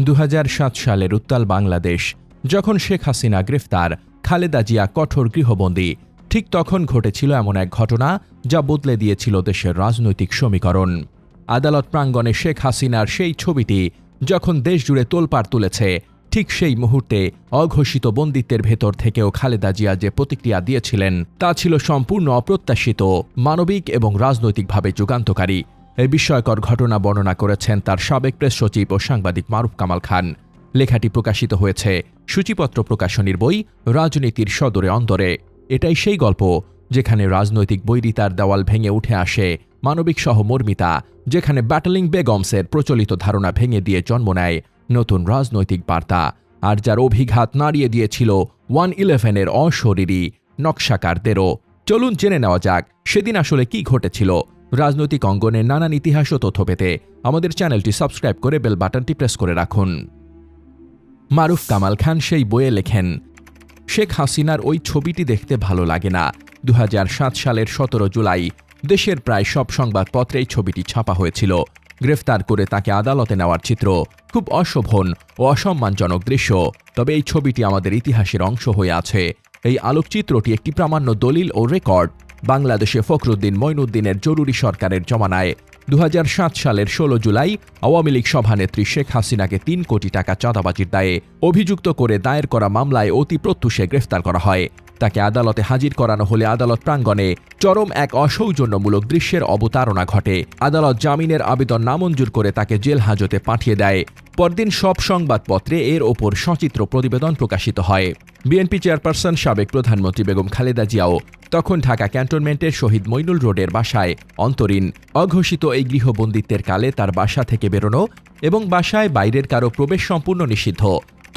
দু হাজার সাত সালের উত্তাল বাংলাদেশ, যখন শেখ হাসিনা গ্রেফতার, খালেদা জিয়া কঠোর গৃহবন্দী। ঠিক তখন ঘটেছিল এমন এক ঘটনা যা বদলে দিয়েছিল দেশের রাজনৈতিক সমীকরণ। আদালত প্রাঙ্গণে শেখ হাসিনার সেই ছবিটি যখন দেশজুড়ে তোলপাড় তুলেছে, ঠিক সেই মুহূর্তে অঘোষিত বন্দিত্বের ভেতর থেকেও খালেদা জিয়া যে প্রতিক্রিয়া দিয়েছিলেন, তা ছিল সম্পূর্ণ অপ্রত্যাশিত, মানবিক এবং রাজনৈতিকভাবে যুগান্তকারী। এই বিস্ময়কর ঘটনা বর্ণনা করেছেন তার সাবেক প্রেস সচিব ও সাংবাদিক মারুফ কামাল খান। লেখাটি প্রকাশিত হয়েছে সূচিপত্র প্রকাশনীর বই রাজনীতির সদরে অন্তরে এটাই সেই গল্প যেখানে রাজনৈতিক বৈরিতার দেওয়াল ভেঙে উঠে আসে মানবিক সহমর্মিতা, যেখানে ব্যাটলিং বেগমসের প্রচলিত ধারণা ভেঙে দিয়ে জন্ম নেয় নতুন রাজনৈতিক বার্তা আর যার অভিঘাত নাড়িয়ে দিয়েছিল ওয়ান ইলেভেনের অশরীরী নকশাকারদেরও। চলুন জেনে নেওয়া যাক সেদিন আসলে কি ঘটেছিল রাজনৈতিক অঙ্গনের নানান ইতিহাস ও তথ্য পেতে আমাদের চ্যানেলটি সাবস্ক্রাইব করে বেল বাটনটি প্রেস করে রাখুন। মারুফ কামাল খান সেই বইয়ে লেখেন, শেখ হাসিনার ওই ছবিটি দেখতে ভালো লাগে না। দু হাজার সাত সালের সতেরো জুলাই দেশের প্রায় সব সংবাদপত্রেই ছবিটি ছাপা হয়েছিল। গ্রেফতার করে তাকে আদালতে নেওয়ার চিত্র খুব অশোভন ও অসম্মানজনক দৃশ্য। তবে এই ছবিটি আমাদের ইতিহাসের অংশ হয়ে আছে। এই আলোকচিত্রটি একটি প্রামাণ্য দলিল ও রেকর্ড। বাংলাদেশে ফখরুদ্দিন মঈনুদ্দিনের জরুরি সরকারের জমানায়। দু হাজার সাত সালের ১৬ জুলাই আওয়ামী লীগ সভানেত্রী শেখ হাসিনাকে তিন কোটি টাকা চাঁদাবাজির দায়ে অভিযুক্ত করে দায়ের করা মামলায় অতি প্রত্যুষে গ্রেফতার করা হয়। তাকে আদালতে হাজির করানো হলে আদালত প্রাঙ্গণে চরম এক অসৌজন্যমূলক দৃশ্যের অবতারণা ঘটে। আদালত জামিনের আবেদন নামঞ্জুর করে তাকে জেল হাজতে পাঠিয়ে দেয়। পরদিন সব সংবাদপত্রে এর ওপর সচিত্র প্রতিবেদন প্রকাশিত হয়। বিএনপি চেয়ারপারসন সাবেক প্রধানমন্ত্রী বেগম খালেদা জিয়াও তখন ঢাকা ক্যান্টনমেন্টের শহীদ মইনুল রোডের বাসায় অন্তরীণ, অঘোষিত এই গৃহবন্দিত্বের কালে তার বাসা থেকে বেরোনো এবং বাসায় বাইরের কারও প্রবেশ সম্পূর্ণ নিষিদ্ধ।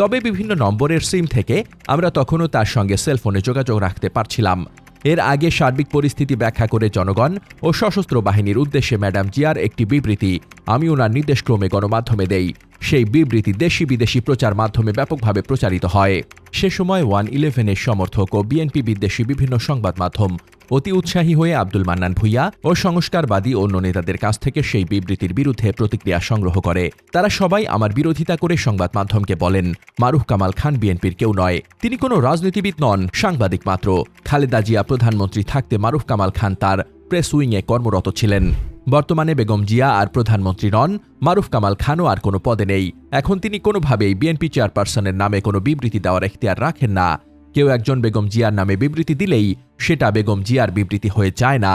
তবে বিভিন্ন নম্বরের সিম থেকে আমরা তখনও তার সঙ্গে সেলফোনে যোগাযোগ রাখতে পারছিলাম। এর আগে সার্বিক পরিস্থিতি ব্যাখ্যা করে জনগণ ও সশস্ত্র বাহিনীর উদ্দেশ্যে ম্যাডাম জিয়ার একটি বিবৃতি আমি ওনার নির্দেশক্রমে গণমাধ্যমে দেই। সেই বিবৃতি দেশি বিদেশি প্রচার মাধ্যমে ব্যাপকভাবে প্রচারিত হয়। সে সময় ওয়ান ইলেভেনের সমর্থক ও বিএনপি বিদ্বেষী বিভিন্ন সংবাদ মাধ্যম অতি উৎসাহী হয়ে আব্দুল মান্নান ভুইয়া ও সংস্কারবাদী অন্য নেতাদের কাছ থেকে সেই বিবৃতির বিরুদ্ধে প্রতিক্রিয়া সংগ্রহ করে। তারা সবাই আমার বিরোধিতা করে সংবাদ মাধ্যমকে বলেন, মারুফ কামাল খান বিএনপির কেউ নয়। তিনি কোনো রাজনীতিবিদ নন, সাংবাদিক মাত্র। খালেদা জিয়া প্রধানমন্ত্রী থাকতে মারুফ কামাল খান তার প্রেস উইংয়ে কর্মরত ছিলেন। বর্তমানে বেগম জিয়া আর প্রধানমন্ত্রী নন, মারুফ কামাল খানও আর কোনো পদে নেই। এখন তিনি কোনোভাবেই বিএনপি চেয়ারপারসনের নামে কোনো বিবৃতি দেওয়ার এখতিয়ার রাখেন না। কেউ একজন বেগম জিয়ার নামে বিবৃতি দিলেই সেটা বেগম জিয়ার বিবৃতি হয়ে যায় না।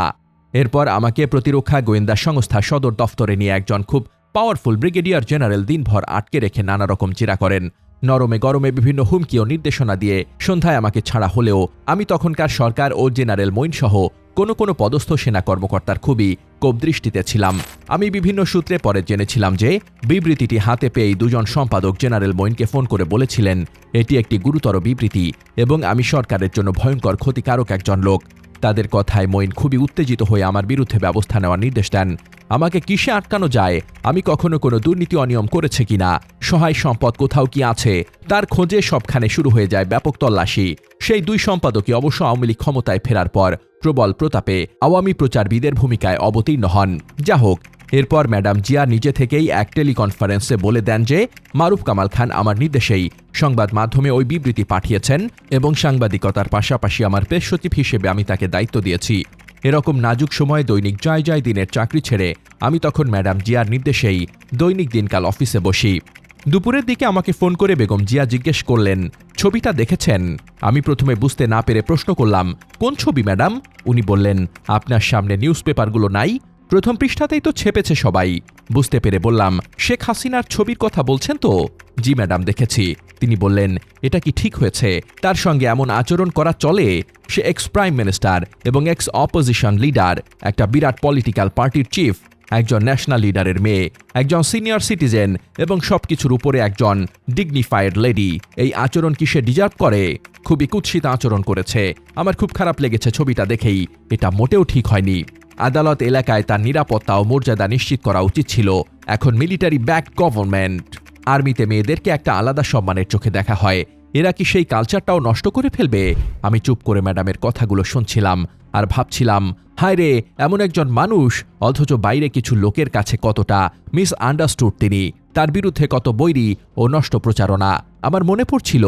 এরপর আমাকে প্রতিরক্ষা গোয়েন্দা সংস্থা সদর দফতরে নিয়ে একজন খুব পাওয়ারফুল ব্রিগেডিয়ার জেনারেল দিনভর আটকে রেখে নানা রকম চিরা করেন। নরমে গরমে বিভিন্ন হুমকি ও নির্দেশনা দিয়ে সন্ধ্যায় আমাকে ছাড়া হলেও আমি তখনকার সরকার ও জেনারেল মইনসহ কোনো কোনো পদস্থ সেনা কর্মকর্তার খুবই কোপ দৃষ্টিতে ছিলাম। আমি বিভিন্ন সূত্রে পরে জেনেছিলাম যে বিবৃতিটি হাতে পেয়েই দুজন সম্পাদক জেনারেল মইনকে ফোন করে বলেছিলেন, এটি একটি গুরুতর বিবৃতি এবং আমি সরকারের জন্য ভয়ঙ্কর ক্ষতিকারক একজন লোক। তাদের কথায় মইন খুবই উত্তেজিত হয়ে আমার বিরুদ্ধে ব্যবস্থা নেওয়ার নির্দেশ দেন। আমাকে কিসে আটকানো যায়? আমি কখনো কোনো দুর্নীতি অনিয়ম করেছে কিনা? সহায় সম্পদ কোথাও কি আছে? তার খোঁজে সবখানে শুরু হয়ে যায় ব্যাপক তল্লাশি। সেই দুই সম্পাদকই অবশ্য আওয়ামী লীগ ক্ষমতায় ফেরার পর প্রবল প্রতাপে আওয়ামী প্রচারবিদের ভূমিকায় অবতীর্ণ হন। যা হোক এরপর ম্যাডাম জিয়া নিজে থেকেই এক টেলিকনফারেন্সে বলে দেন যে, মারুফ কামাল খান আমার নির্দেশেই সংবাদ মাধ্যমে ওই বিবৃতি পাঠিয়েছেন এবং সাংবাদিকতার পাশাপাশি আমার পেশ সচিব হিসেবে আমি তাকে দায়িত্ব দিয়েছি। এরকম নাজুক সময়ে দৈনিক জয় জয় দিনের চাকরি ছেড়ে আমি তখন ম্যাডাম জিয়ার নির্দেশেই দৈনিক দিনকাল অফিসে বসি। দুপুরের দিকে আমাকে ফোন করে বেগম জিয়া জিজ্ঞেস করলেন, ছবিটা দেখেছেন? আমি প্রথমে বুঝতে না পেরে প্রশ্ন করলাম, কোন ছবি, ম্যাডাম? উনি বললেন, আপনার সামনে নিউজ পেপারগুলো নাই প্রথম পৃষ্ঠাতেই তো ছেপেছে সবাই। বুঝতে পেরে বললাম, শেখ হাসিনার ছবির কথা বলছেন তো? জি ম্যাডাম, দেখেছি। তিনি বললেন, এটা কি ঠিক হয়েছে? তার সঙ্গে এমন আচরণ করা চলে? সে এক্স প্রাইম মিনিস্টার এবং এক্স অপোজিশন লিডার একটা বিরাট পলিটিক্যাল পার্টির চিফ একজন ন্যাশনাল লিডারের মেয়ে, একজন সিনিয়র সিটিজেন এবং সবকিছুর উপরে একজন ডিগনিফাইড লেডি এই আচরণ কি সে ডিজার্ভ করে? খুবই কুৎসিত আচরণ করেছে। আমার খুব খারাপ লেগেছে ছবিটা দেখেই। এটা মোটেও ঠিক হয়নি। আদালত এলাকায় তার নিরাপত্তা ও মর্যাদা নিশ্চিত করা উচিত ছিল। এখন মিলিটারি ব্যাক গভর্নমেন্ট। আর্মিতে মেয়েদেরকে একটা আলাদা সম্মানের চোখে দেখা হয়। এরা কি সেই কালচারটাও নষ্ট করে ফেলবে? আমি চুপ করে ম্যাডামের কথাগুলো শুনছিলাম আর ভাবছিলাম, হায় রে, এমন একজন মানুষ, অথচ বাইরে কিছু লোকের কাছে কতটা মিস আন্ডারস্টুড তিনি। তার বিরুদ্ধে কত বৈরী ও নষ্ট প্রচারণা। আমার মনে পড়ছিল,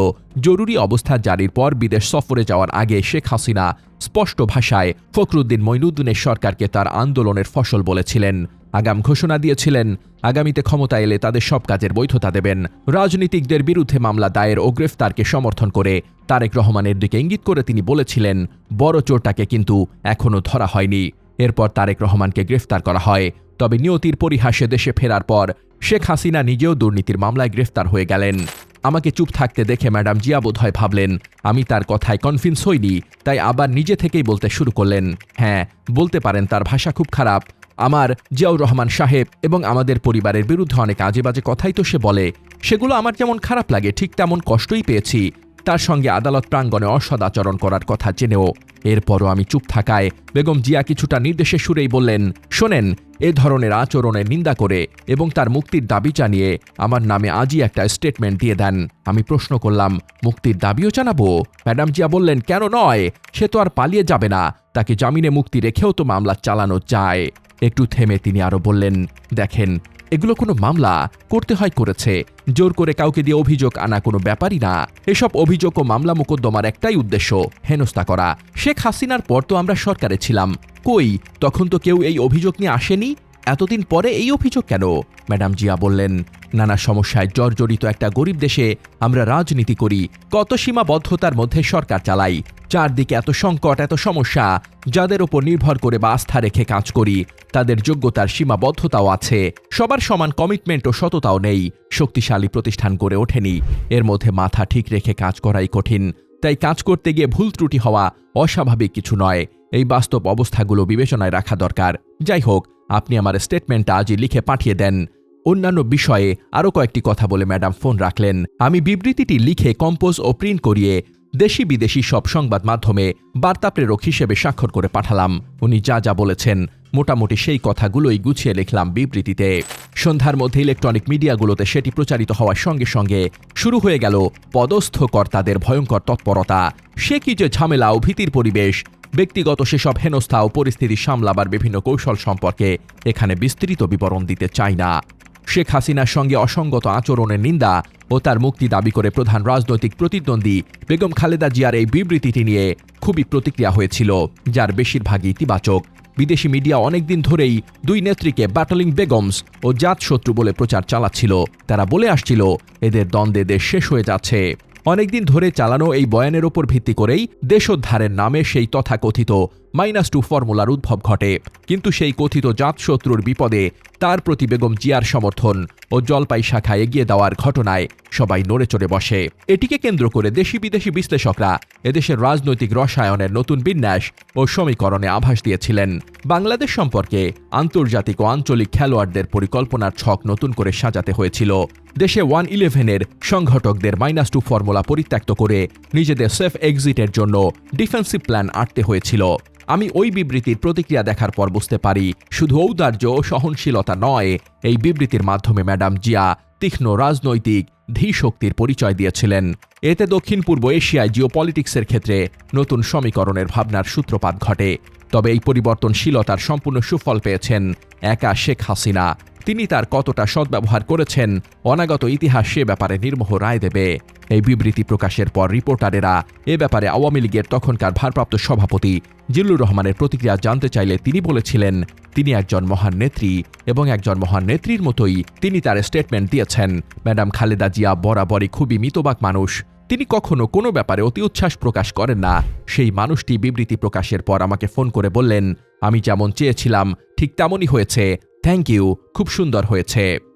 জরুরি অবস্থা জারির পর বিদেশ সফরে যাওয়ার আগে শেখ হাসিনা স্পষ্ট ভাষায় ফখরুদ্দিন মইনুদ্দিনের সরকারকে তার আন্দোলনের ফসল বলেছিলেন। আগাম ঘোষণা দিয়েছিলেন, আগামীতে ক্ষমতা এলে তাদের সব কাজের বৈধতা দেবেন। রাজনীতিকদের বিরুদ্ধে মামলা দায়ের ও গ্রেফতারকে সমর্থন করে তারেক রহমানের দিকে ইঙ্গিত করে তিনি বলেছিলেন, বড় চোরটাকে কিন্তু এখনও ধরা হয়নি। এরপর তারেক রহমানকে গ্রেফতার করা হয়, তবে নিয়তির পরিহাসে দেশে ফেরার পর শেখ হাসিনা নিজেও দুর্নীতির মামলায় গ্রেফতার হয়ে গেলেন। আমাকে চুপ থাকতে দেখে ম্যাডাম জিয়া বোধহয় ভাবলেন, আমি তার কথায় কনফিন্স হইনি, তাই আবার নিজে থেকেই বলতে শুরু করলেন। হ্যাঁ বলতে পারেন তার ভাষা খুব খারাপ। আমার জিয়াউর রহমান সাহেব এবং আমাদের পরিবারের বিরুদ্ধে অনেক আজে বাজে কথাই তো সে বলে। সেগুলো আমার যেমন খারাপ লাগে, ঠিক তেমন কষ্টই পেয়েছি। তার সঙ্গে আদালত প্রাঙ্গণে অসদাচরণ করার কথা জেনেও এরপরও আমি চুপ থাকায় বেগম জিয়া কিছুটা নির্দেশে সুরেই বললেন, শোনেন, এ ধরনের আচরণের নিন্দা করে এবং তার মুক্তির দাবি জানিয়ে আমার নামে আজই একটা স্টেটমেন্ট দিয়ে দেন। আমি প্রশ্ন করলাম, মুক্তির দাবিও জানাব? ম্যাডাম জিয়া বললেন, কেন নয়, সে তো আর পালিয়ে যাবে না, তাকে জামিনে মুক্তি রেখেও তো মামলা চালানো যায়। একটু থেমে তিনি আরও বললেন, দেখেন এগুলো কোনো মামলা করতে হয় করেছে। জোর করে কাউকে দিয়ে অভিযোগ আনা কোনো ব্যাপারই না। এসব অভিযোগ ও মামলা মোকদ্দমার একটাই উদ্দেশ্য, হেনস্থা করা। শেখ হাসিনার পর তো আমরা সরকারে ছিলাম। কই, তখন তো কেউ এই অভিযোগ নিয়ে আসেনি? এতদিন পরে এই অভিযোগ কেন? ম্যাডাম জিয়া বললেন, নানা সমস্যায় জর্জরিত একটা গরিব দেশে আমরা রাজনীতি করি, কত সীমাবদ্ধতার মধ্যে সরকার চালাই, চারদিকে এত সংকট, এত সমস্যা, যাদের ওপর নির্ভর করে বা আস্থা রেখে কাজ করি, তাদের যোগ্যতার সীমাবদ্ধতাও আছে, সবার সমান কমিটমেন্ট ও সততাও নেই, শক্তিশালী প্রতিষ্ঠান গড়ে ওঠেনি, এর মধ্যে মাথা ঠিক রেখে কাজ করাই কঠিন, তাই কাজ করতে গিয়ে ভুল ত্রুটি হওয়া অস্বাভাবিক কিছু নয়, এই বাস্তব অবস্থাগুলো বিবেচনায় রাখা দরকার, যাই হোক আপনি আমার স্টেটমেন্টটা আজই লিখে পাঠিয়ে দেন। অন্যান্য বিষয়ে আরও কয়েকটি কথা বলে ম্যাডাম ফোন রাখলেন। আমি বিবৃতিটি লিখে কম্পোজ ও প্রিন্ট করিয়ে দেশি বিদেশি সব সংবাদ মাধ্যমে বার্তা প্রেরক হিসেবে স্বাক্ষর করে পাঠালাম। উনি যা যা বলেছেন, মোটামুটি সেই কথাগুলোই গুছিয়ে লিখলাম বিবৃতিতে। সন্ধ্যার মধ্যে ইলেকট্রনিক মিডিয়াগুলোতে সেটি প্রচারিত হওয়ার সঙ্গে সঙ্গে শুরু হয়ে গেল পদস্থ কর্তাদের ভয়ঙ্কর তৎপরতা। সে কি যে ঝামেলা ও ভীতির পরিবেশ ব্যক্তিগত সেসব হেনস্থা ও পরিস্থিতি সামলাবার বিভিন্ন কৌশল সম্পর্কে এখানে বিস্তৃত বিবরণ দিতে চাই না। শেখ হাসিনার সঙ্গে অসঙ্গত আচরণের নিন্দা ও তার মুক্তি দাবি করে প্রধান রাজনৈতিক প্রতিদ্বন্দ্বী বেগম খালেদা জিয়ার এই বিবৃতিটি নিয়ে খুবই প্রতিক্রিয়া হয়েছিল, যার বেশিরভাগই ইতিবাচক। বিদেশি মিডিয়া অনেকদিন ধরেই দুই নেত্রীকে ব্যাটলিং বেগমস ও জাতশত্রু বলে প্রচার চালাচ্ছিল। তারা বলে আসছিল, এদের দ্বন্দ্বে দেশ শেষ হয়ে যাচ্ছে। অনেকদিন ধরে চালানো এই বয়ানের ওপর ভিত্তি করেই দেশোদ্ধারের নামে সেই তথাকথিত মাইনাস টু ফর্মুলার উদ্ভব ঘটে। কিন্তু সেই কথিত জাতশত্রুর বিপদে তার প্রতি বেগম জিয়ার সমর্থন ও জলপাই শাখা এগিয়ে দেওয়ার ঘটনায় সবাই নড়ে চড়ে বসে। এটিকে কেন্দ্র করে দেশি বিদেশি বিশ্লেষকরা এদেশের রাজনৈতিক রসায়নের নতুন বিন্যাস ও সমীকরণে আভাস দিয়েছিলেন। বাংলাদেশ সম্পর্কে আন্তর্জাতিক ও আঞ্চলিক খেলোয়াড়দের পরিকল্পনার ছক নতুন করে সাজাতে হয়েছিল। দেশে ওয়ান ইলেভেনের সংগঠকদের মাইনাস টু ফর্মুলা পরিত্যক্ত করে নিজেদের সেফ এক্সিটের জন্য ডিফেন্সিভ প্ল্যান আটতে হয়েছিল। আমি ওই বিবৃতির প্রতিক্রিয়া দেখার পর বুঝতে পারি, শুধু ঔদার্য সহনশীলতা নয়, এই বিবৃতির মাধ্যমে ম্যাডাম জিয়া তীক্ষ্ণ রাজনৈতিক ধী শক্তির পরিচয় দিয়েছিলেন। এতে দক্ষিণ পূর্ব এশিয়ায় জিওপলিটিক্সের ক্ষেত্রে নতুন সমীকরণের ভাবনার সূত্রপাত ঘটে। তবে এই পরিবর্তনশীলতার সম্পূর্ণ সুফল পেয়েছেন একা শেখ হাসিনা। তিনি তার কতটা সদ্ব্যবহার করেছেন, অনাগত ইতিহাস সে ব্যাপারে নির্মোহ রায় দেবে। এই বিবৃতি প্রকাশের পর রিপোর্টারেরা এ ব্যাপারে আওয়ামী লীগের তখনকার ভারপ্রাপ্ত সভাপতি জিল্লুর রহমানের প্রতিক্রিয়া জানতে চাইলে তিনি বলেছিলেন, তিনি একজন মহান নেত্রী এবং একজন মহান নেত্রীর মতোই তিনি তার স্টেটমেন্ট দিয়েছেন। ম্যাডাম খালেদা জিয়া বরাবরই খুবই মিতবাক মানুষ। তিনি কখনো কোনো ব্যাপারে অতি উচ্ছ্বাস প্রকাশ করেন না। সেই মানুষটি বিবৃতি প্রকাশের পর আমাকে ফোন করে বললেন, আমি যেমন চেয়েছিলাম, ঠিক তেমনই হয়েছে। থ্যাংক ইউ খুব সুন্দর হয়েছে।